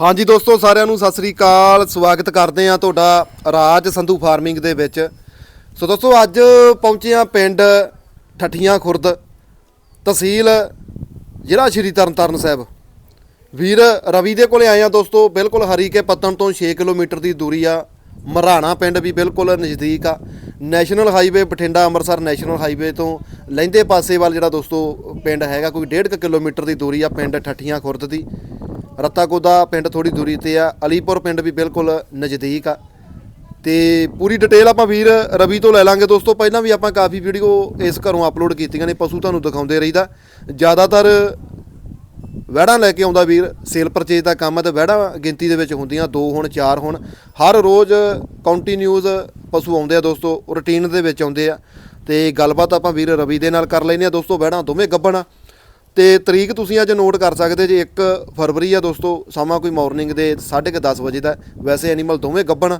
ਹਾਂਜੀ ਦੋਸਤੋ, ਸਾਰਿਆਂ ਨੂੰ ਸਤਿ ਸ੍ਰੀ ਅਕਾਲ। ਸਵਾਗਤ ਕਰਦੇ ਆ ਤੁਹਾਡਾ ਰਾਜ ਸੰਧੂ ਫਾਰਮਿੰਗ ਦੇ ਵਿੱਚ। ਸੋ ਦੋਸਤੋ, ਅੱਜ ਪਹੁੰਚੇ ਆ ਪਿੰਡ ਠੱਠੀਆਂ ਖੁਰਦ ਤਹਿਸੀਲ, ਜ਼ਿਲ੍ਹਾ ਸ਼੍ਰੀ ਤਰਨਤਾਰਨ ਸਾਹਿਬ। ਵੀਰ, ਰਵੀ ਦੇ ਕੋਲੇ ਆਏ ਆ ਦੋਸਤੋ, ਬਿਲਕੁਲ ਹਰੀਕੇ ਪੱਤਣ ਤੋਂ 6 ਕਿਲੋਮੀਟਰ ਦੀ ਦੂਰੀ ਆ। ਮਰਾਣਾ ਪਿੰਡ ਵੀ ਬਿਲਕੁਲ ਨਜ਼ਦੀਕ ਆ। National highway Bathinda Amritsar national highway ਤੋਂ ਲਹਿੰਦੇ ਪਾਸੇ ਵੱਲ ਜਿਹੜਾ ਦੋਸਤੋ ਪਿੰਡ ਹੈਗਾ, ਕੋਈ 1.5 ਕਿਲੋਮੀਟਰ ਦੀ ਦੂਰੀ ਆ ਪਿੰਡ ਠੱਠੀਆਂ ਖੁਰਦ ਦੀ। ਰੱਤਾਕੋਦਾ ਪਿੰਡ ਥੋੜੀ ਦੂਰੀ ਤੇ ਆ। ਅਲੀਪੁਰ ਪਿੰਡ ਵੀ ਬਿਲਕੁਲ ਨਜ਼ਦੀਕ ਆ। ਤੇ ਪੂਰੀ ਡਿਟੇਲ ਆਪਾਂ ਵੀਰ ਰਵੀ ਤੋਂ ਲੈ ਲਾਂਗੇ ਦੋਸਤੋ। ਪਹਿਲਾਂ ਵੀ ਆਪਾਂ ਕਾਫੀ ਵੀਡੀਓ ਇਸ ਘਰੋਂ ਅਪਲੋਡ ਕੀਤੀਆਂ ਨੇ, ਪਸ਼ੂ ਤੁਹਾਨੂੰ ਦਿਖਾਉਂਦੇ ਰਹੀਦਾ। ਜ਼ਿਆਦਾਤਰ ਵਹਿੜਾਂ ਲੈ ਕੇ ਆਉਂਦਾ ਵੀਰ ਸੇਲ ਪਰਚੇਜ ਦਾ ਕੰਮ ਹੈ ਤੇ ਵਹਿੜਾਂ ਗਿਣਤੀ ਦੇ ਵਿੱਚ ਹੁੰਦੀਆਂ, ਦੋ ਹੁਣ, ਚਾਰ ਹੁਣ। ਹਰ ਰੋਜ਼ ਕੰਟੀਨਿਊਸ ਪਸ਼ੂ ਆਉਂਦੇ ਆ ਦੋਸਤੋ ਰੁਟੀਨ ਦੇ ਵਿੱਚ ਆਉਂਦੇ ਆ। ਤੇ ਗੱਲਬਾਤ ਆਪਾਂ ਵੀਰ ਰਵੀ ਦੇ ਨਾਲ ਕਰ ਲੈਨੇ ਆ। ਦੋਸਤੋ, ਵਹਿੜਾਂ ਦੋਵੇਂ ਗੱਬਣ ਆ। ਤੇ ਤਰੀਕ ਤੁਸੀਂ ਅੱਜ ਨੋਟ ਕਰ ਸਕਦੇ ਜੇ 1 ਫਰਵਰੀ ਆ ਦੋਸਤੋ ਸਮਾਂ ਕੋਈ ਮਾਰਨਿੰਗ ਦੇ 10:30 ਵਜੇ ਦਾ। ਵੈਸੇ ਐਨੀਮਲ ਦੋਵੇਂ ਗੱਬਣ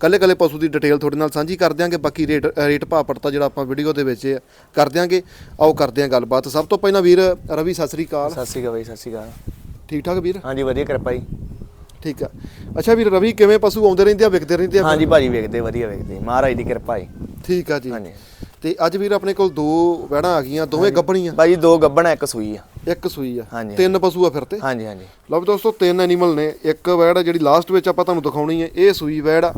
ਕੱਲੇ ਕੱਲੇ ਪਸ਼ੂ ਦੀ ਡਿਟੇਲ ਤੁਹਾਡੇ ਨਾਲ ਸਾਂਝੀ ਕਰ ਦਿਆਂਗੇ ਬਾਕੀ ਰੇਟ ਰੇਟ ਭਾਅ ਪੜਤਾ ਜਿਹੜਾ ਆਪਾਂ ਵੀਡੀਓ ਦੇ ਵਿੱਚ ਕਰ ਦਿਆਂਗੇ। ਆਓ ਕਰਦੇ ਆਂ ਗੱਲਬਾਤ। ਸਭ ਤੋਂ ਪਹਿਲਾਂ ਵੀਰ ਰਵੀ ਸਤਿ ਸ੍ਰੀ ਅਕਾਲ। ਸਤਿ ਸ਼੍ਰੀ ਅਕਾਲ ਬਾਈ ਸਤਿ ਸ਼੍ਰੀ ਅਕਾਲ। ਠੀਕ ਠਾਕ ਵੀਰ? ਹਾਂਜੀ ਵਧੀਆ ਕਿਰਪਾ ਜੀ। ਠੀਕ ਆ। ਅੱਛਾ ਵੀਰ ਰਵੀ ਕਿਵੇਂ ਪਸ਼ੂ ਆਉਂਦੇ ਰਹਿੰਦੇ ਆ ਵਿਕਦੇ ਰਹਿੰਦੇ ਆ? ਹਾਂਜੀ ਭਾਜੀ ਵੇਖਦੇ ਵਧੀਆ ਵੇਖਦੇ। ਮਹਾਰਾਜ ਦੀ ਕਿਰਪਾ ਹੈ ਠੀਕ ਆ ਜੀ। ਹਾਂਜੀ। ਤੇ ਅੱਜ ਵੀਰ ਆਪਣੇ ਕੋਲ ਦੋ ਵਹਿੜਾਂ ਆ ਗਈਆਂ ਦੋਵੇਂ ਗੱਬਣੀਆਂ ਭਾਜੀ ਦੋ ਗੱਬਣਾ ਇੱਕ ਸੂਈ ਆ। ਇੱਕ ਸੂਈ ਆ। ਹਾਂਜੀ। ਤਿੰਨ ਪਸ਼ੂ ਆ ਫਿਰ ਤੇ। ਹਾਂਜੀ ਹਾਂਜੀ। ਲਓ ਵੀ ਦੋਸਤੋ ਤਿੰਨ ਐਨੀਮਲ ਨੇ। ਇੱਕ ਵੈੜ ਆ ਜਿਹੜੀ ਲਾਸਟ ਵਿੱਚ ਆਪਾਂ ਤੁਹਾਨੂੰ ਦਿਖਾਉਣੀ ਹੈ ਇਹ ਸੂਈ ਵੈੜ ਆ।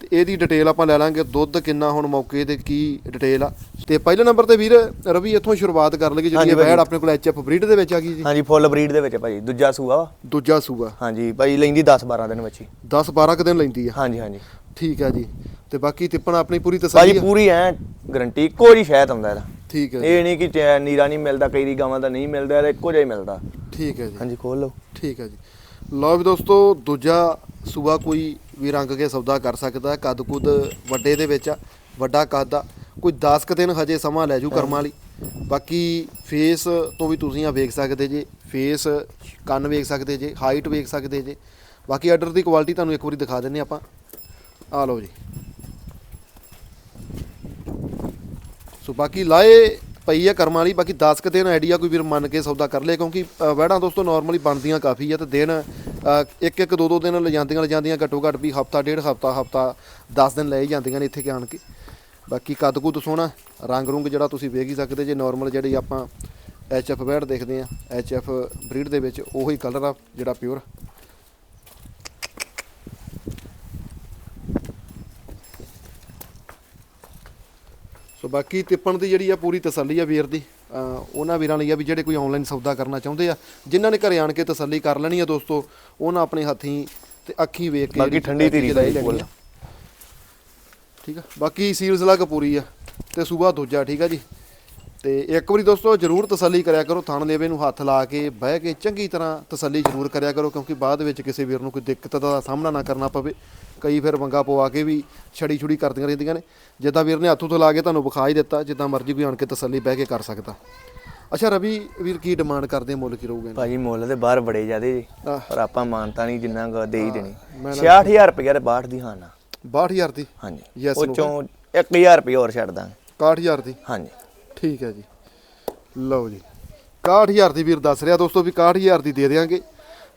ਤੇ ਇਹਦੀ ਡਿਟੇਲ ਆਪਾਂ ਲੈ ਲਾਂਗੇ ਦੁੱਧ ਕਿੰਨਾ ਹੁਣ ਮੌਕੇ ਤੇ ਕੀ ਡਿਟੇਲ ਆ। ਤੇ ਪਹਿਲੇ ਨੰਬਰ ਤੇ ਵੀਰ ਰਵੀ ਇੱਥੋਂ ਸ਼ੁਰੂਆਤ ਕਰ ਲਈਏ ਜਿਹੜੀ ਇਹ। ਵੈੜ ਆਪਣੇ ਕੋਲ ਐਚਐਫ ਬਰੀਡ ਦੇ ਵਿੱਚ ਆ ਗਈ ਜੀ। ਹਾਂਜੀ ਫੁੱਲ ਬਰੀਡ ਦੇ ਵਿੱਚ ਭਾਜੀ ਦੂਜਾ ਸੂਆ ਵਾ। ਦੂਜਾ ਸੂਆ। ਹਾਂਜੀ ਭਾਜੀ ਲੈਂਦੀ 10 12 ਦਿਨ ਵਿੱਚ ਹੀ। 10 12 ਕੁ ਦਿਨ ਲੈਂਦੀ ਆ। ਹਾਂਜੀ ਹਾਂਜੀ। ਠੀਕ ਆ ਜੀ। ਤੇ ਬਾਕੀ ਤਿੱਪਣ ਆਪਣੀ ਪੂਰੀ ਭਾਜੀ ਤਸੱਲੀ ਆ। ਪੂਰੀ ਐ ਗਰੰਟੀ ਇੱਕੋ ਜੀ ਸ਼ਾਇਦ ਹੁੰਦਾ ਇਹਦਾ। ਠੀਕ ਹੈ ਜੀ। ਇਹ ਨਹੀਂ ਕਿ ਚੈ- ਨੀਰਾ ਨਹੀਂ ਮਿਲਦਾ ਕਈ ਦੀ ਗਾਵਾਂ ਦਾ ਨਹੀਂ ਮਿਲਦਾ ਇਹਦਾ ਇੱਕੋ ਜਿਹਾ ਹੀ ਮਿਲਦਾ। ਠੀਕ ਹੈ ਜੀ। ਹਾਂਜੀ ਖੋਲ ਲਓ। ਠੀਕ ਹੈ ਜੀ। ਲਓ ਵੀ ਦੋਸਤੋ ਦੂਜਾ ਸੂਆ ਕੋਈ ਵੀ ਰੰਗ ਕੇ ਸੌਦਾ ਕਰ ਸਕਦਾ ਹੈ। ਕੱਦ ਕੁੱਦ ਵੱਡੇ ਦੇ ਵਿੱਚ ਆ ਵੱਡਾ ਕੱਦ ਆ ਕੋਈ 10 ਕੁ ਦਿਨ ਹਜੇ ਸਮਾਂ ਲੈ ਜੂ ਕਰਮਾਂ ਲਈ। ਬਾਕੀ ਫੇਸ ਤੋਂ ਵੀ ਤੁਸੀਂ ਆ ਵੇਖ ਸਕਦੇ ਜੇ ਫੇਸ ਕੰਨ ਵੇਖ ਸਕਦੇ ਜੇ ਹਾਈਟ ਵੇਖ ਸਕਦੇ ਜੇ। ਬਾਕੀ ਆਰਡਰ ਦੀ ਕੁਆਲਿਟੀ ਤੁਹਾਨੂੰ ਇੱਕ ਵਾਰੀ ਦਿਖਾ ਦਿੰਨੇ ਆਪਾਂ। ਆ ਲਓ ਜੀ। ਸੋ ਬਾਕੀ ਲਾਏ ਪਈ ਹੈ ਕਰਮਾਂ ਵਾਲੀ ਬਾਕੀ 10 ਕੁ ਦਿਨ ਆਈਡੀਆ ਕੋਈ ਵੀਰ ਮੰਨ ਕੇ ਸੌਦਾ ਕਰ ਲੇ ਕਿਉਂਕਿ ਅ, ਵਹਿੜਾਂ ਦੋਸਤੋ ਨਾਰਮਲੀ ਬਣਦੀਆਂ ਕਾਫੀ ਆ ਤੇ ਦਿਨ ਇੱਕ ਇੱਕ ਦੋ ਦੋ ਦਿਨ ਲਿਜਾਂਦੀਆਂ ਲਿਜਾਂਦੀਆਂ ਘੱਟੋ ਘੱਟ ਵੀ ਹਫਤਾ ਡੇਢ ਹਫਤਾ ਹਫਤਾ 10 ਦਿਨ ਲੈ ਹੀ ਜਾਂਦੀਆਂ ਨੇ ਇੱਥੇ ਕਿ ਆਣ ਕੇ। ਬਾਕੀ ਕੱਦ ਕੁੱਦ ਸੋਹਣਾ ਰੰਗ ਰੁੰਗ ਜਿਹੜਾ ਤੁਸੀਂ ਵੇਖ ਹੀ ਸਕਦੇ ਜੇ ਨਾਰਮਲ ਜਿਹੜੇ ਆਪਾਂ ਐਚ ਐਫ ਵਹਿੜ ਦੇਖਦੇ ਆ ਐਚ ਐਫ ਬਰੀਡ ਦੇ ਵਿੱਚ ਉਹੀ ਕਲਰ ਆ ਜਿਹੜਾ ਪਿਓਰ ਸੋ ਬਾਕੀ ਤਿੱਪਣ ਦੀ ਜਿਹੜੀ ਆ ਪੂਰੀ ਤਸੱਲੀ ਆ ਵੀਰ ਦੀ ਉਹਨਾਂ ਵੀਰਾਂ ਲਈ ਆ ਵੀ ਜਿਹੜੇ ਕੋਈ ਆਨਲਾਈਨ ਸੌਦਾ ਕਰਨਾ ਚਾਹੁੰਦੇ ਆ ਜਿਨ੍ਹਾਂ ਨੇ ਘਰੇ ਆਣ ਕੇ ਤਸੱਲੀ ਕਰ ਲੈਣੀ ਆ ਦੋਸਤੋ ਉਹਨਾਂ ਆਪਣੇ ਹੱਥੀਂ ਤੇ ਅੱਖੀਂ ਵੇਖ ਕੇ ਬਾਕੀ ਠੰਡੀ ਧੀਰੀ ਬਾਈ ਲੈਣੀ। ਆ। ਠੀਕ ਆ ਬਾਕੀ ਸੀਲਸ ਲੱਗ ਪੂਰੀ ਆ ਤੇ ਸੂਬਾ ਦੂਜਾ ਠੀਕ ਆ ਜੀ ਤੇ ਇੱਕ ਵਾਰੀ ਦੋਸਤੋ ਜਰੂਰ ਤਸੱਲੀ ਕਰਿਆ ਕਰੋ ਥਣ ਦੇਵੇ ਨੂੰ ਹੱਥ ਲਾ ਕੇ ਬਹਿ ਕੇ ਚੰਗੀ ਤਰ੍ਹਾਂ ਤਸੱਲੀ ਜਰੂਰ ਕਰਿਆ ਕਰੋ ਕਿਉਂਕਿ ਬਾਅਦ ਵਿੱਚ ਕਿਸੇ ਵੀਰ ਨੂੰ ਕੋਈ ਦਿੱਕਤ ਦਾ ਸਾਹਮਣਾ ਨਾ ਕਰਨਾ ਪਵੇ ਕਈ ਫਿਰ ਵੰਗਾ ਪਵਾ ਕੇ ਵੀ ਛੜੀ ਛੁੜੀ ਕਰਦੀਆਂ ਰਹਿੰਦੀਆਂ ਨੇ। ਜਿੱਦਾਂ ਵੀਰ ਨੇ ਹੱਥੋਂ ਤੋਂ ਲਾ ਕੇ ਤੁਹਾਨੂੰ ਵਿਖਾ ਹੀ ਦਿੱਤਾ ਜਿੱਦਾਂ ਮਰਜ਼ੀ ਕੋਈ ਆਣ ਕੇ ਤਸੱਲੀ ਬਹਿ ਕੇ ਕਰ ਸਕਦਾ। ਅੱਛਾ ਰਵੀ ਵੀਰ ਕੀ ਡਿਮਾਂਡ ਕਰਦੇ ਮੁੱਲ ਕੀ ਰਹੂਗਾ ਭਾਜੀ ਮੁੱਲ ਦੇ ਬਾਹਰ ਬੜੇ ਜ਼ਿਆਦੇ ਜੀ। ਪਰ ਆਪਾਂ ਮਾਨਤਾ ਨਹੀਂ ਜਿੰਨਾ ਕੁ ਦੇ ਹੀ ਦੇਣੀ। ਮੈਂ 66000 ਰੁਪਏ ਦੇ 62 ਦੀ ਹਾਂ ਨਾ 62000 ਦੀ? ਹਾਂਜੀ। Yes, ਉਹ ਚੋਂ 1000 ਰੁਪਏ ਹੋਰ ਛੱਡ ਦਾਂਗੇ। 61000 ਦੀ? ਹਾਂਜੀ। ਠੀਕ ਹੈ ਜੀ। ਲਓ ਜੀ। 61000 ਦੀ ਵੀਰ ਦੱਸ ਰਿਹਾ ਦੋਸਤੋ ਵੀ 61000 ਦੀ ਦੇ ਦੇਵਾਂਗੇ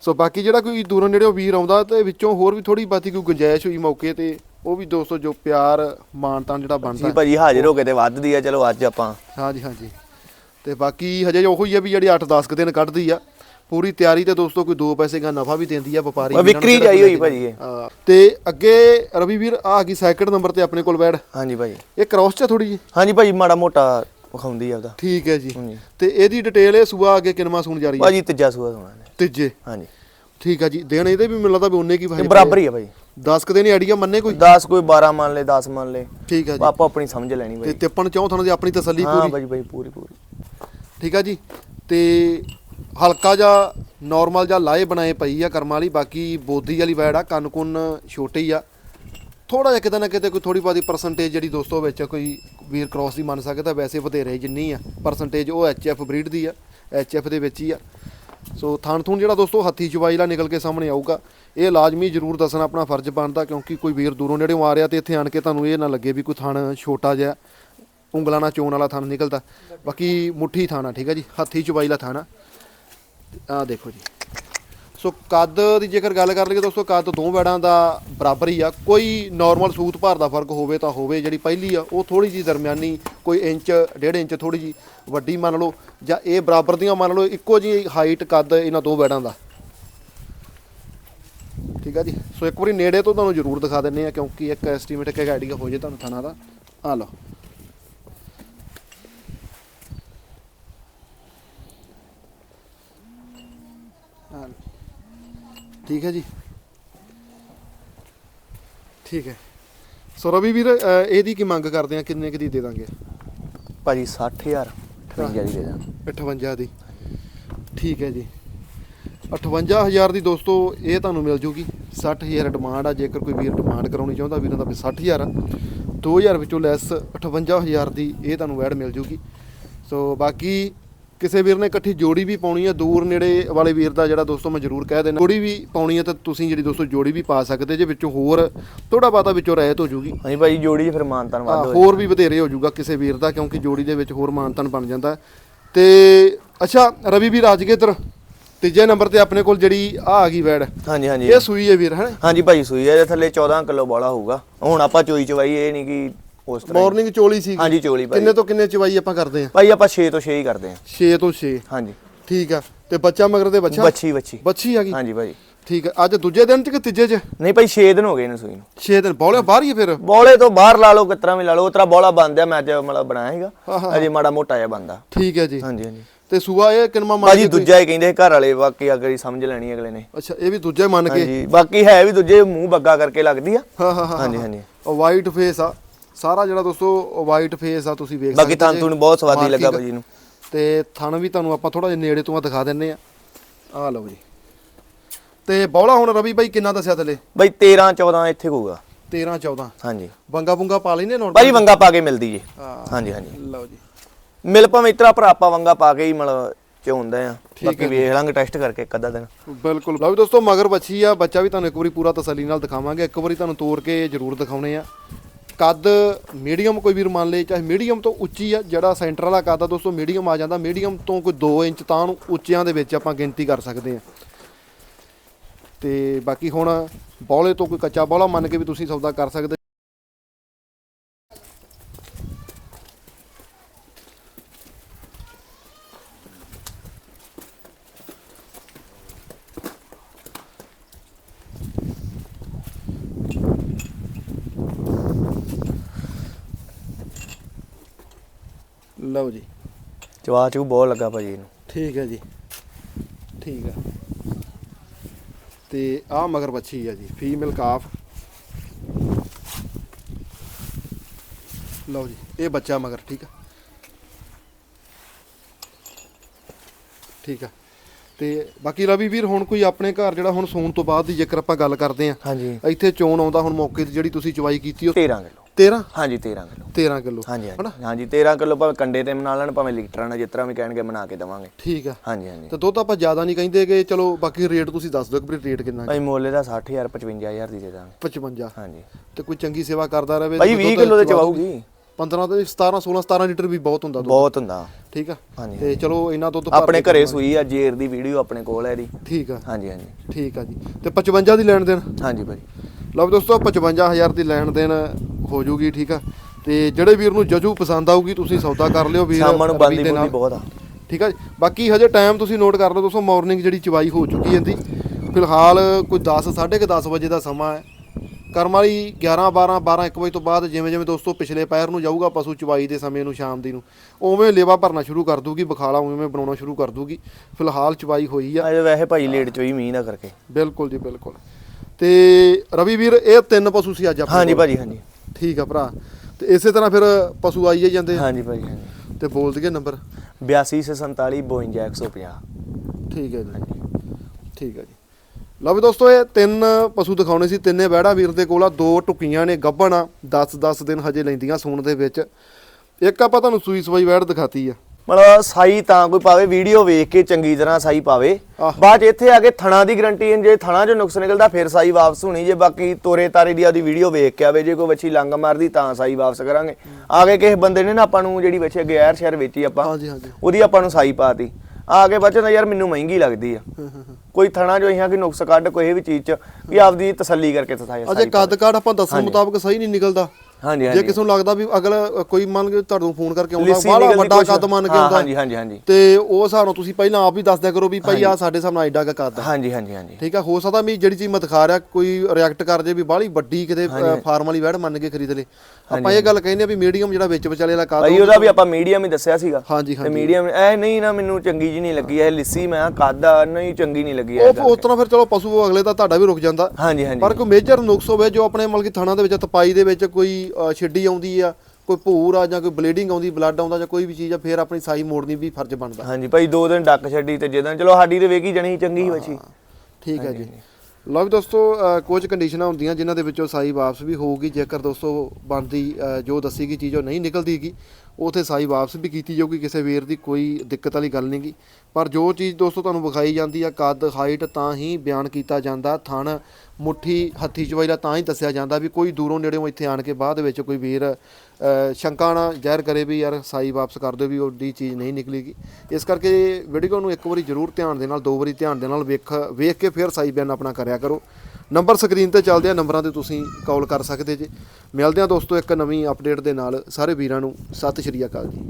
ਸੋ ਬਾਕੀ ਜਿਹੜਾ ਕੋਈ ਦੂਰੋਂ ਨੇੜਿਓਂ ਵੀਰ ਆਉਂਦਾ ਤੇ ਵਿੱਚੋਂ ਹੋਰ ਵੀ ਥੋੜੀ ਬਾਤੀ ਕੋਈ ਗੁੰਜਾਇਸ਼ ਹੋਈ ਮੌਕੇ ਤੇ ਉਹ ਵੀ ਦੋਸਤੋ ਜੋ ਪਿਆਰ ਮਾਨਤਾਨ ਜਿਹੜਾ ਜੀ ਬਣਦਾ ਭਾਜੀ ਹਾਜ਼ਰ ਹੋ ਕੇ ਤੇ ਵੱਧਦੀ ਆ ਚਲੋ ਅੱਜ ਆਪਾਂ। ਹਾਂਜੀ ਹਾਂਜੀ। ਤੇ ਬਾਕੀ ਹਜੇ ਉਹੋ ਹੀ ਆ ਵੀ ਜਿਹੜੀ 8-10 ਦਿਨ ਕੱਢਦੀ ਆ ਪੂਰੀ ਤਿਆਰੀ ਤੇ ਦੋਸਤੋ ਕੋਈ ਦੋ ਪੈਸੇ ਦਾ ਨਫਾ ਵੀ ਦਿੰਦੀ ਆ ਵਪਾਰੀ ਵਿਕਰੀ ਜਾਈ ਹੋਈ ਭਾਜੀ ਇਹ। ਤੇ ਅੱਗੇ ਰਵੀ ਵੀਰ ਆ ਗਈ ਸੈਕਿੰਡ ਨੰਬਰ ਤੇ ਆਪਣੇ ਕੋਲ ਬੈੜ ਹਾਂਜੀ ਭਾਜੀ। ਇਹ ਕ੍ਰਾਸ ਚ ਥੋੜੀ ਜੀ ਹਾਂਜੀ ਭਾਜੀ ਮਾੜਾ ਮੋਟਾ ਵਿਖਾਉਂਦੀ ਆ ਉਹਦਾ। ਠੀਕ ਹੈ ਜੀ। ਤੇ ਇਹਦੀ ਡਿਟੇਲ ਇਹ ਸੂਆ ਅੱਗੇ ਕਿੰਨਵਾਂ ਸੂਣ ਜਾ ਰਹੀ ਹੈ ਭਾਜੀ ਤੀਜਾ ਸੂਆ ਸੋਣਾ ਤੀਜੇ। ਹਾਂਜੀ। ਠੀਕ ਆ ਜੀ ਦੇਣ ਇਹਦੇ ਵੀ ਮੈਨੂੰ ਲੱਗਦਾ ਵੀ ਉਹਨੇ ਕੀ ਇਹ ਬਰਾਬਰ ਹੀ ਆ। ਭਾਜੀ 10 ਕਦੇ ਨਹੀਂ ਆਈਡੀਆ ਮੰਨੇ ਕੋਈ? 10 ਕੋਈ 12 ਮੰਨ ਲੈ 10 ਮੰਨ ਲੈ ਠੀਕ ਆ ਜੀ। ਆਪਾਂ ਆਪਣੀ ਸਮਝ ਲੈਣੀ ਤੇ ਤਿੱਪਣ ਚੌਂ ਥਣ ਦੀ ਆਪਣੀ ਤਸੱਲੀ ਹਾਂ ਪੂਰੀ। ਭਾਜੀ ਭਾਜੀ ਪੂਰੀ ਪੂਰੀ। ਠੀਕ ਆ ਜੀ। ਤੇ ਹਲਕਾ ਜਾਂ ਨਾਰਮਲ ਜਾਂ ਲਾਏ ਬਣਾਏ ਪਈ ਆ ਕਰਮਾਂ ਵਾਲੀ ਬਾਕੀ ਬੋਦੀ ਵਾਲੀ ਵੈੜ ਆ ਕੰਨ ਕੁੰਨ ਛੋਟੇ ਹੀ ਆ। ਥੋੜਾ ਜਿਹਾ ਕਿਤੇ ਨਾ ਕਿਤੇ ਕੋਈ ਥੋੜੀ ਬਾਦੀ ਪਰਸੈਂਟੇਜ ਜਿਹੜੀ ਦੋਸਤੋ ਵਿੱਚ ਕੋਈ ਵੀਰ ਕ੍ਰਾਸ ਦੀ ਮੰਨ ਸਕਦਾ ਵੈਸੇ ਵਧੇਰੇ ਜਿੰਨੀ ਆ। ਪਰਸੈਂਟੇਜ ਉਹ ਐਚਐਫ ਬਰੀਡ ਦੀ ਆ ਐਚਐਫ ਦੇ ਵਿੱਚ ਹੀ ਆ। ਸੋ ਥਣ ਥੂਣ ਜਿਹੜਾ ਦੋਸਤੋ ਹੱਥੀ ਚਵਾਈ ਲਾ ਨਿਕਲ ਕੇ ਸਾਹਮਣੇ ਆਊਗਾ। ਇਹ ਲਾਜ਼ਮੀ ਜ਼ਰੂਰ ਦੱਸਣਾ ਆਪਣਾ ਫਰਜ਼ ਬਣਦਾ ਕਿਉਂਕਿ ਕੋਈ ਵੀਰ ਦੂਰੋਂ ਨੇੜੇੋਂ ਆ ਰਿਹਾ ਤੇ ਇੱਥੇ ਆਣ ਕੇ ਤੁਹਾਨੂੰ ਇਹ ਨਾ ਲੱਗੇ ਵੀ ਕੋਈ ਥਣ ਛੋਟਾ ਜਿਹਾ, ਉਂਗਲਾਂ ਨਾਲ ਚੋਣ ਵਾਲਾ ਥਣ ਨਿਕਲਦਾ। ਬਾਕੀ ਮੁੱਠੀ ਥਾਣਾ, ਠੀਕ ਹੈ ਜੀ? ਹੱਥੀ ਚਵਾਈ ਥਾਣਾ। ਆ ਦੇਖੋ ਜੀ। ਸੋ ਕੱਦ ਦੀ ਜੇਕਰ ਗੱਲ ਕਰ ਲਈਏ ਦੋਸਤੋ, ਕੱਦ ਦੋ ਵੈੜਾਂ ਦਾ ਬਰਾਬਰ ਹੀ ਆ। ਕੋਈ ਨਾਰਮਲ ਸੂਤ ਭਾਰ ਦਾ ਫ਼ਰਕ ਹੋਵੇ ਤਾਂ ਹੋਵੇ, ਜਿਹੜੀ ਪਹਿਲੀ ਆ, ਉਹ ਥੋੜੀ ਜੀ ਦਰਮਿਆਨੀ, ਕੋਈ ਇੰਚ, ਡੇਢ ਇੰਚ ਥੋੜੀ ਜੀ ਵੱਡੀ ਮੰਨ ਲਓ, ਜਾਂ ਇਹ ਬਰਾਬਰ ਦੀਆਂ ਮੰਨ ਲਓ, ਇੱਕੋ ਜੀ ਹਾਈਟ ਕੱਦ ਇਹਨਾਂ ਦੋ ਵੈੜਾਂ ਦਾ। ਠੀਕ ਆ ਜੀ? ਸੋ ਇੱਕ ਵਾਰੀ ਨੇੜੇ ਤੋਂ ਤੁਹਾਨੂੰ ਜ਼ਰੂਰ ਦਿਖਾ ਦਿੰਨੇ ਆ, ਕਿਉਂਕਿ ਇੱਕ ਐਸਟੀਮੇਟ ਇੱਕ ਆਈਡੀਆ ਹੋ ਜੇ ਤੁਹਾਨੂੰ ਥਾਣਾ ਦਾ। ਆ ਲਓ ਆ ਲਓ। ਠੀਕ ਹੈ ਜੀ। ਠੀਕ ਹੈ। ਸੋ ਰਵੀ ਵੀਰ ਅ, ਇਹਦੀ ਕੀ ਮੰਗ ਕਰਦੇ ਆ? ਕਿੰਨੇ ਕੁ ਦੀ ਦੇ ਦਾਂਗੇ? ਭਾਜੀ 60000 58 ਦੀ ਦੇ ਦਾਂ 58 ਦੀ। ਠੀਕ ਹੈ ਜੀ। 58000 ਦੀ ਦੋਸਤੋ ਇਹ ਤੁਹਾਨੂੰ ਮਿਲ ਜੂਗੀ। 60000 ਡਿਮਾਂਡ ਆ। ਜੇਕਰ ਕੋਈ ਵੀਰ ਡਿਮਾਂਡ ਕਰਾਉਣੀ ਚਾਹੁੰਦਾ ਵੀਰਾਂ ਦਾ ਵੀ 60000 ਆ। 2000 ਵਿੱਚੋਂ ਲੈਸ 58000 ਦੀ ਇਹ ਤੁਹਾਨੂੰ ਐਡ ਮਿਲ ਜੂਗੀ। ਸੋ ਬਾਕੀ ਕਿਸੇ ਵੀਰ ਨੇ ਇਕੱਠੀ ਜੋੜੀ ਵੀ ਪਾਉਣੀ ਆ ਦੂਰ ਨੇੜੇ ਵਾਲੇ ਵੀਰ ਦਾ ਜਿਹੜਾ ਦੋਸਤੋ ਮੈਂ ਜ਼ਰੂਰ ਕਹਿ ਦੇਣਾ ਜੋੜੀ ਵੀ ਪਾਉਣੀ ਆ ਤਾਂ ਤੁਸੀਂ ਜਿਹੜੀ ਦੋਸਤੋ ਜੋੜੀ ਵੀ ਪਾ ਸਕਦੇ ਜੇ ਵਿੱਚੋਂ ਹੋਰ ਥੋੜਾ ਬਾਤਾ ਵਿੱਚੋਂ ਰਹਿਤ ਹੋ ਜੂਗੀ। ਹਾਂਜੀ ਭਾਜੀ ਜੋੜੀ ਫਿਰ ਮਾਨਤਾਨ ਵੱਧ ਹੋ ਹੋਰ ਵੀ ਵਧੇਰੇ ਹੋ ਜਾਊਗਾ ਕਿਸੇ ਵੀਰ ਦਾ ਕਿਉਂਕਿ ਜੋੜੀ ਦੇ ਵਿੱਚ ਹੋਰ ਮਾਨਤਨ ਬਣ ਜਾਂਦਾ। ਤੇ ਅੱਛਾ ਰਵੀ ਵੀਰ ਅੱਜ ਇੱਧਰ ਤੀਜੇ ਨੰਬਰ ਤੇ ਆਪਣੇ ਕੋਲ ਜਿਹੜੀ ਆ ਆ ਗਈ ਵੈੜ। ਹਾਂਜੀ ਹਾਂਜੀ। ਇਹ ਸੂਈ ਹੈ ਵੀਰ ਹੈ ਹਾਂਜੀ ਭਾਜੀ ਸੂਈ ਹੈ ਇਹਦੇ ਥੱਲੇ 14 ਕਿਲੋ ਬੋਲਾ ਹੋਊਗਾ। ਹੁਣ ਆਪਾਂ ਚੋਈ ਚਵਾਈ ਇਹ ਨਹੀਂ ਕਿ ਉਸ ਤਰ੍ਹਾਂ ਹੀ। ਮਾਰਨਿੰਗ ਚੋਲੀ ਸੀ ਹਾਂਜੀ ਚੋਲੀ ਭਾਜੀ ਕਿੰਨੇ ਤੋਂ ਕਿੰਨੇ ਚਵਾਈ ਆਪਾਂ ਕਰਦੇ ਆ ਭਾਈ ਆਪਾਂ 6 ਤੋਂ 6 ਹੀ ਕਰਦੇ ਹਾਂ। 6 ਤੋਂ 6 ਹਾਂਜੀ। ਠੀਕ ਆ। ਤੇ ਬੱਚਾ ਮਗਰ ਦੇ ਬੱਚਾ? ਬੱਚੀ ਬੱਚੀ। ਬੱਚੀ ਆ ਗਈ? ਹਾਂਜੀ ਭਾਜੀ ਠੀਕ ਆ। ਅੱਜ ਦੂਜੇ ਦਿਨ ਚ ਕਿ ਤੀਜੇ ਚ? ਨਹੀਂ ਭਾਈ 6 ਦਿਨ ਹੋ ਗਏ ਇਹਨੂੰ ਸੂਈ ਨੂੰ। 6 ਦਿਨ। ਬੋਲੇ ਬਾਹਰ ਹੀ ਆ ਫਿਰ? ਬੋਲੇ ਤੋਂ ਬਾਹਰ ਲਾ ਲਓ ਕਿਤਰਾ ਵੀ ਲਾ ਲਓ। ਉਤਰਾ ਬੋਲਾ ਬੰਦਿਆ ਮੈਂ ਅੱਜ ਮਤਲਬ ਬਣਾਇਆ ਹਾਂ। ਅਜੇ ਮਾੜਾ ਮੋਟਾ ਜਿਹਾ ਬੰਦਾ ਠੀਕ ਹੈ ਜੀ। ਹਾਂਜੀ ਹਾਂਜੀ। ਤੇ ਸੂਆ ਇਹ ਕਿਨਮਾ ਮੰਨ ਭਾਜੀ ਕੇ ਦੂਜਾ ਹੀ ਕਹਿੰਦੇ ਘਰ ਵਾਲੇ ਵਾਕਈ ਅਗਰ ਹੀ ਸਮਝ ਲੈਣੀ ਅਗਲੇ ਨੇ। ਅੱਛਾ ਇਹ ਵੀ ਦੂਜਾ ਮੰਨ ਕੇ। ਹਾਂਜੀ ਬਾਕੀ ਹੈ ਵੀ ਦੂਜੇ ਮੂੰਹ ਬੱਗਾ ਕਰਕੇ ਲੱਗਦੀ ਆ। ਹਾਂ ਹਾਂ ਹਾਂ ਹਾਂਜੀ ਹਾਂਜੀ। ਉਹ ਵਾਈਟ ਫੇਸ ਆ। ਸਾਰਾ ਜਿਹੜਾ ਦੋਸਤੋ ਵਾਈਟ ਫੇਸ ਆ ਤੁਸੀਂ ਵੇਖ ਬਾਕੀ ਥਾਂ ਜੇ। ਤੁਹਾਨੂੰ ਬਹੁਤ ਸਵਾਦੀ ਲੱਗਾ ਭਾਜੀ ਨੂੰ ਤੇ ਥਣ ਵੀ ਤੁਹਾਨੂੰ ਆਪਾਂ ਥੋੜਾ ਜਿਹਾ ਨੇੜੇ ਤੋਂ ਦਿਖਾ ਦਿੰਨੇ ਆ ਆ ਲਓ ਜੀ। ਤੇ ਬੌਲਾ ਹੁਣ ਰਵੀ ਬਾਈ ਕਿੰਨਾ ਦੱਸਿਆ ਥਲੇ ਭਾਈ 13 14 ਇੱਥੇ ਹੋਊਗਾ 13 14 ਹਾਂਜੀ। ਬੰਗਾ ਬੁੰਗਾ ਪਾ ਲੈਨੇ ਨੋਟ ਭਾਜੀ ਵੰਗਾ ਪਾ ਕੇ ਮਿਲਦੀ ਜੇ। ਹਾਂਜੀ ਹਾਂਜੀ। ਲਓ ਜੀ। ਮਿਲ ਭਾਵੇਂ ਇਤਰਾ ਭਰਾ ਆਪਾਂ ਵੰਗਾ ਪਾ ਕੇ ਹੀ ਮਤਲਬ ਚੋਂਦਾ ਆ। ਬਾਕੀ ਵੇਖ ਲਾਂਗੇ ਟੈਸਟ ਕਰਕੇ ਇੱਕ ਅੱਧਾ ਦਿਨ। ਬਿਲਕੁਲ। ਲਓ ਵੀ ਦੋਸਤੋ ਮਗਰ ਬੱਚੀ ਆ ਬੱਚਾ ਵੀ ਤੁਹਾਨੂੰ ਇੱਕ ਵਾਰੀ ਪੂਰਾ ਤਸੱਲੀ ਨਾਲ ਦਿਖਾਵਾਂਗੇ। ਇੱਕ ਵਾਰੀ ਤੁਹਾਨੂੰ ਤੋੜ ਕੇ ਜ਼ਰੂਰ ਦਿਖਾਉਣੇ ਆ। ਕੱਦ ਮੀਡੀਅਮ ਕੋਈ ਵੀਰ ਮੰਨ ਲੇ ਚਾਹੇ ਮੀਡੀਅਮ ਤੋਂ ਉੱਚੀ ਆ, ਜਿਹੜਾ ਸੈਂਟਰ ਵਾਲਾ ਕੱਦ ਆ, ਦੋਸਤੋ, ਮੀਡੀਅਮ ਆ ਜਾਂਦਾ। ਮੀਡੀਅਮ ਤੋਂ ਕੋਈ 2 ਇੰਚ ਤਾਂ ਨੂੰ ਉੱਚਿਆਂ ਦੇ ਵਿੱਚ ਆਪਾਂ ਗਿਣਤੀ ਕਰ ਸਕਦੇ ਆ ਤੇ ਬਾਕੀ ਹੁਣ ਬੌਲੇ ਤੋਂ ਕੋਈ ਕੱਚਾ ਬੌਲਾ ਮੰਨ ਕੇ ਵੀ ਤੁਸੀਂ ਸੌਦਾ ਕਰ ਸਕਦੇ ਲਓ ਜੀ। ਚਵਾ ਚੂ ਬਹੁਤ ਲੱਗਾ ਭਾਜੀ ਇਹਨੂੰ। ਠੀਕ ਹੈ ਜੀ। ਠੀਕ ਹੈ। ਤੇ ਆ ਮਗਰ ਬੱਚੀ ਹੈ ਜੀ ਫੀਮੇਲ ਕਾਫ। ਲਓ ਜੀ ਇਹ ਬੱਚਾ ਮਗਰ ਠੀਕ ਹੈ ਠੀਕ ਹੈ ਤੇ ਬਾਕੀ ਰਵੀ ਵੀਰ ਹੁਣ ਕੋਈ ਆਪਣੇ ਘਰ ਜਿਹੜਾ ਹੁਣ ਸੌਣ ਤੋਂ ਬਾਅਦ ਦੀ ਜੇਕਰ ਆਪਾਂ ਗੱਲ ਕਰਦੇ ਆ ਹਾਂਜੀ। ਇੱਥੇ ਚੋਣ ਆਉਂਦਾ ਹੁਣ ਮੌਕੇ ਤੇ ਜਿਹੜੀ ਤੁਸੀਂ ਚਵਾਈ ਕੀਤੀ ਉਹ 13 ਕਿਲੋ। 13 ਹਾਂਜੀ 13 ਕਿਲੋ। 13 ਕਿਲੋ। ਹਾਂਜੀ? ਹਾਂਜੀ। ਹਾਂਜੀ 13 ਕਿਲੋ ਭਾਵੇਂ ਕੰਡੇ ਤੇ ਬਣਾ ਲੈਣ ਭਾਵੇਂ ਲੀਟਰਾਂ ਨਾਲ ਜਿਸ ਤਰ੍ਹਾਂ ਵੀ ਕਹਿਣਗੇ ਬਣਾ ਕੇ ਦਵਾਂਗੇ। ਠੀਕ ਆ। ਹਾਂਜੀ ਹਾਂਜੀ। ਤੇ ਦੁੱਧ ਆਪਾਂ ਜ਼ਿਆਦਾ ਨਹੀਂ ਕਹਿੰਦੇ ਕਿ ਚਲੋ ਬਾਕੀ ਰੇਟ ਤੁਸੀਂ ਦੱਸ ਦਿਓ ਕਿ ਵੀ ਰੇਟ ਕਿੰਨਾ ਭਾਈ ਮੁੱਲ ਦਾ 60000 55000 ਦੀ ਦੇ ਦਾਂਗੇ। 55 ਹਾਂਜੀ। ਤੇ ਕੋਈ ਚੰਗੀ ਸੇਵਾ ਕਰਦਾ ਰਹੇ ਭਾਈ 20 ਕਿਲੋ ਦੇ ਚਵਾਊਗੀ। 15 ਤੋਂ 17 16 17 ਲੀਟਰ ਵੀ ਬਹੁਤ ਹੁੰਦਾ ਦੁੱਧ। ਬਹੁਤ ਹੁੰਦਾ। ਠੀਕ ਆ? ਹਾਂਜੀ। ਤੇ ਚਲੋ ਇਹਨਾਂ ਦੁੱਧ ਭਰ ਆਪਣੇ ਘਰੇ ਸੂਈ ਆ ਜੇਰ ਦੀ ਵੀਡੀਓ ਆਪਣੇ ਕੋਲ ਹੈ ਇਹਦੀ। ਠੀਕ ਆ। ਹਾਂਜੀ ਹਾਂਜੀ। ਠੀਕ ਆ ਜੀ। ਤੇ 55 ਦੀ ਲੈਣ ਦੇਣ? ਹਾਂਜੀ ਭਾਈ। ਲਓ ਵੀ ਦੋਸਤੋ 55000 ਦੀ ਲੈਣ ਦੇਣ ਹੋ ਜੂਗੀ ਠੀਕ ਆ? ਤੇ ਜਿਹੜੇ ਵੀਰ ਨੂੰ ਜਜੂ ਪਸੰਦ ਆਊਗੀ ਤੁਸੀਂ ਸੌਦਾ ਕਰ ਲਿਓ ਵੀਰ ਸ਼ਾਮਾਂ ਨੂੰ ਰਵੀ ਬੰਦੀ ਦੇ ਬੁੰਦੀ ਨਾਲ। ਬਹੁਤ ਆ। ਠੀਕ ਆ ਜੀ? ਬਾਕੀ ਹਜੇ ਟਾਈਮ ਤੁਸੀਂ ਨੋਟ ਕਰ ਲਓ ਦੋਸਤੋ ਮਾਰਨਿੰਗ ਜਿਹੜੀ ਚਵਾਈ ਹੋ ਚੁੱਕੀ ਹੈ ਇਹਦੀ। ਫਿਲਹਾਲ ਕੋਈ 10 10:30 ਵਜੇ ਦਾ ਸਮਾਂ ਹੈ। ਕਰਮ ਵਾਲੀ 11 12 12 1 ਵਜੇ ਤੋਂ ਬਾਅਦ ਜਿਵੇਂ ਜਿਵੇਂ ਦੋਸਤੋ ਪਿਛਲੇ ਪੈਰ ਨੂੰ ਜਾਊਗਾ ਪਸ਼ੂ ਚਵਾਈ ਦੇ ਸਮੇਂ ਨੂੰ ਸ਼ਾਮ ਦੀ ਨੂੰ ਉਵੇਂ ਲੇਵਾ ਭਰਨਾ ਸ਼ੁਰੂ ਕਰ ਦੂਗੀ ਬਖਾਲਾ ਉਵੇਂ ਬਣਾਉਣਾ ਸ਼ੁਰੂ ਕਰ ਦੂਗੀ। ਫਿਲਹਾਲ ਚਵਾਈ ਹੋਈ ਆ। ਅਜੇ ਵੈਸੇ ਭਾਈ ਲੇਟ ਚੋਈ ਮੀਂਹ ਦਾ ਕਰਕੇ। ਬਿਲਕੁਲ ਜੀ ਬਿਲਕੁਲ। ਤੇ ਰਵੀ ਵੀਰ ਇਹ ਤਿੰਨ ਪਸ਼ੂ ਸੀ ਅੱਜ ਆਪਣੇ ਹਾਂਜੀ ਕੋਲ। ਭਾਜੀ ਹਾਂਜੀ। ਠੀਕ ਆ ਭਰਾ। ਤੇ ਇਸੇ ਤਰ੍ਹਾਂ ਫਿਰ ਪਸ਼ੂ ਆਈਏ ਜਾਂਦੇ ਆ। ਹਾਂਜੀ ਭਾਜੀ ਹਾਂਜੀ। ਤੇ ਬੋਲ ਦਈਏ ਨੰਬਰ? 82 47 52 150 ਠੀਕ ਹੈ ਜੀ। ਠੀਕ ਹੈ ਜੀ। ਲਓ ਵੀ ਦੋਸਤੋ ਇਹ ਤਿੰਨ ਪਸ਼ੂ ਦਿਖਾਉਣੇ ਸੀ। ਤਿੰਨੇ ਵਹਿੜਾ ਵੀਰ ਦੇ ਕੋਲ ਆ ਦੋ ਟੁਕੀਆਂ ਨੇ ਗੱਭਣ ਆ। 10 10 ਦਿਨ ਹਜੇ ਲੈਂਦੀਆਂ ਸੂਣ ਦੇ ਵਿੱਚ। ਇੱਕ ਆਪਾਂ ਤੁਹਾਨੂੰ ਸੂਈ ਸਵਾਈ ਵਹਿੜ ਦਿਖਾਤੀ ਆ। ਮਤਲਬ ਸਾਈ ਤਾਂ ਕੋਈ ਪਾਵੇ ਵੀਡੀਓ ਵੇਖ ਕੇ ਚੰਗੀ ਤਰ੍ਹਾਂ ਸਾਈ ਪਾਵੇ। ਬਾਅਦ ਇੱਥੇ ਆ ਕੇ ਥਣਾ ਦੀ ਗਰੰਟੀ ਜੇ ਥਣਾ 'ਚ ਨੁਕਸ ਨਿਕਲਦਾ ਫਿਰ ਸਾਈ ਵਾਪਸ ਹੋਣੀ। ਜੇ ਬਾਕੀ ਤੋਰੇ ਤਾਰੇ ਦੀ ਆਦੀ ਵੀਡੀਓ ਵੇਖ ਕੇ ਆਵੇ ਜੇ ਕੋਈ ਬੱਚੀ ਲੰਗ ਮਾਰਦੀ ਤਾਂ ਸਾਈ ਵਾਪਸ ਕਰਾਂਗੇ। ਆ ਕੇ ਕਿਸੇ ਬੰਦੇ ਨੇ ਨਾ ਆਪਾਂ ਨੂੰ ਜਿਹੜੀ ਬੱਚੇ ਗੈਰ ਸ਼ਹਿਰ ਵੇਚੀ ਆਪਾਂ ਹਾਂਜੀ ਹਾਂਜੀ। ਉਹਦੀ ਆਪਾਂ ਨੂੰ ਸਾਈ ਪਾਤੀ। ਆ ਕੇ ਬਚਦਾ ਯਾਰ ਮੈਨੂੰ ਮਹਿੰਗੀ ਲੱਗਦੀ ਆ। ਕੋਈ ਥਣਾ ਜੋ ਇਹਾਂ ਕਿ ਨੁਕਸ ਕੱਢ ਕੋਈ ਵੀ ਚੀਜ਼ ਚ ਵੀ ਆਪਦੀ ਤਸੱਲੀ ਕਰਕੇ ਤਥਾਇਆ ਅਜੇ ਕੱਦ ਕਾਠ ਆਪਾਂ ਦੱਸਣ ਮੁਤਾਬਕ ਸਹੀ ਨਹੀਂ ਨਿਕਲਦਾ। ਹਾਂਜੀ ਜੇ ਹਾਂਜੀ। ਕਿਸੇ ਨੂੰ ਲੱਗਦਾ ਵੀ ਅਗਲਾ ਕੋਈ ਮੰਨ ਕੇ ਤੁਹਾਨੂੰ ਫੋਨ ਕਰਕੇ ਆਉਂਦਾ ਲਿੱਸੀ ਬਾਹਲਾ ਨਿਕਲਦੀ ਵੱਡਾ ਕੁਛ। ਕੱਦ ਮੰਨ ਕੇ ਹਾਂ, ਆਉਂਦਾ। ਹਾਂਜੀ ਹਾਂਜੀ ਹਾਂਜੀ। ਤੇ ਉਹ ਹਿਸਾਬ ਨਾਲ ਤੁਸੀਂ ਪਹਿਲਾਂ ਆਪ ਹੀ ਦੱਸ ਦਿਆ ਕਰੋ ਵੀ ਭਾਈ ਆ ਸਾਡੇ ਸਾਹਮਣੇ ਐਡਾ ਕੁ ਆ। ਹਾਂਜੀ ਹਾਂਜੀ ਹਾਂਜੀ। ਠੀਕ ਆ ਹੋ ਸਕਦਾ ਵੀ ਜਿਹੜੀ ਚੀਜ਼ ਮੈਂ ਦਿਖਾ ਰਿਹਾ ਕੋਈ ਰਿਐਕਟ ਕਰ ਜੇ ਵੀ ਬਾਹਲੀ ਵੱਡੀ ਕਿਤੇ ਫਾਰਮ ਵਾਲੀ ਵੈੜ ਮੰਨ ਕੇ ਖਰੀਦ ਲੇ। ਆਪਾਂ ਇਹ ਗੱਲ ਕਹਿੰਦੇ ਆ ਵੀ ਮੀਡੀਅਮ ਜਿਹੜਾ ਵਿੱਚ ਵਿਚਾਲੇ ਵਾਲਾ ਕੱਦ ਭਾਈ ਉਹਦਾ ਵੀ ਆਪਾਂ ਮੀਡੀਅਮ ਹੀ ਦੱਸਿਆ ਸੀਗਾ। ਹਾਂਜੀ ਤੇ ਹਾਂਜੀ। ਮੀਡੀਅਮ ਇਹ ਨਹੀਂ ਨਾ ਮੈਨੂੰ ਚੰਗੀ ਜੀ ਨਹੀਂ ਲੱਗੀ ਇਹ ਲਿੱਸੀ ਮੈਂ ਕਾਦਾ ਨਹੀਂ ਚੰਗੀ ਨਹੀਂ ਲੱਗੀ ਉਹ। ਉਸ ਤਰ੍ਹਾਂ ਫਿਰ ਚਲੋ ਪਸ਼ੂ ਅਗਲੇ ਦਾ ਤੁਹਾਡਾ ਵੀ ਰੁਕ ਜਾਂਦਾ। ਹਾਂਜੀ ਹਾਂਜੀ ਪਰ ਕੋਈ ਮੇਜਰ ਨੁਕਸ ਹੋਵੇ ਜੋ ਆਪਣੇ ਮਤਲਬ ਕਿ ਥਣਾ ਦੇ ਵਿੱਚ ਤਪਾਈ ਦੇ ਵਿੱਚ ਕੋਈ ਅ, ਛਿੱਡੀ ਆਉਂਦੀ ਆ ਕੋਈ ਭੂਰ ਆ ਜਾਂ ਕੋਈ ਬਲੀਡਿੰਗ ਆਉਂਦੀ ਬਲੱਡ ਆਉਂਦਾ ਜਾਂ ਕੋਈ ਵੀ ਚੀਜ਼ ਆ ਫਿਰ ਆਪਣੀ ਸਾਈ ਮੋੜਨੀ ਵੀ ਫਰਜ਼ ਬਣਦਾ। ਹਾਂਜੀ ਭਾਈ ਦੋ ਦਿਨ ਡੱਕ ਛੱਡੀ ਤੇ ਜਦੋਂ ਚਲੋ ਸਾਡੀ ਤੇ ਵੇਖੀ ਜਣੀ ਚੰਗੀ ਬੱਚੀ। ਠੀਕ ਹੈ ਜੀ। ਲਓ ਵੀ ਦੋਸਤੋ ਕੁਝ ਕੰਡੀਸ਼ਨਾਂ ਹੁੰਦੀਆਂ ਜਿਨ੍ਹਾਂ ਦੇ ਵਿੱਚੋਂ ਸਾਈ ਵਾਪਸ ਵੀ ਹੋਊਗੀ। ਜੇਕਰ ਦੋਸਤੋ ਬਣਦੀ ਜੋ ਦੱਸੀ ਗਈ ਚੀਜ਼ ਉਹ ਨਹੀਂ ਨਿਕਲਦੀਗੀ। ਉਥੇ ਸਾਈ ਵਾਪਸ ਵੀ ਕੀਤੀ ਜਾਊਗੀ, ਕਿਸੇ ਵੀਰ ਦੀ ਕੋਈ ਦਿੱਕਤ ਵਾਲੀ ਗੱਲ ਨਹੀਂਗੀ ਪਰ ਜੋ ਚੀਜ਼ ਦੋਸਤੋ ਤੁਹਾਨੂੰ ਵਿਖਾਈ ਜਾਂਦੀ ਆ, ਕੱਦ, ਹਾਈਟ, ਤਾਂ ਹੀ ਬਿਆਨ ਕੀਤਾ ਜਾਂਦਾ, ਥਣ, ਮੁੱਠੀ, ਹੱਥੀ ਚਵਾਈ ਦਾ ਤਾਂ ਹੀ ਦੱਸਿਆ ਜਾਂਦਾ ਵੀ ਕੋਈ ਦੂਰੋਂ ਨੇੜੇੋਂ ਇੱਥੇ ਆਣ ਕੇ ਬਾਅਦ ਵਿੱਚ ਕੋਈ ਵੀਰ ਸ਼ੰਕਾ ਨਾ ਜ਼ਾਹਿਰ ਕਰੇ ਵੀ ਯਾਰ ਸਾਈ ਵਾਪਸ ਕਰ ਦਿਓ ਵੀ ਉਹਦੀ ਚੀਜ਼ ਨਹੀਂ ਨਿਕਲੇਗੀ। ਇਸ ਕਰਕੇ ਵੀਡੀਓ ਨੂੰ ਇੱਕ ਵਾਰੀ ਜ਼ਰੂਰ ਧਿਆਨ ਦੇ ਨਾਲ, ਦੋ ਵਾਰੀ ਧਿਆਨ ਦੇ ਨਾਲ ਵੇਖ ਵੇਖ ਕੇ ਫਿਰ ਸਾਈ ਬਿਆਨ ਆਪਣਾ ਕਰਿਆ ਕਰੋ। ਨੰਬਰ ਸਕਰੀਨ ਤੇ ਚੱਲਦੇ ਆ, ਨੰਬਰਾਂ ਤੇ ਤੁਸੀਂ ਕਾਲ ਕਰ ਸਕਦੇ ਜੇ। ਮਿਲਦੇ ਆ ਦੋਸਤੋ ਇੱਕ ਨਵੀਂ ਅਪਡੇਟ ਦੇ ਨਾਲ। ਸਾਰੇ ਵੀਰਾਂ ਨੂੰ ਸਤਿ ਸ਼੍ਰੀ ਅਕਾਲ ਜੀ।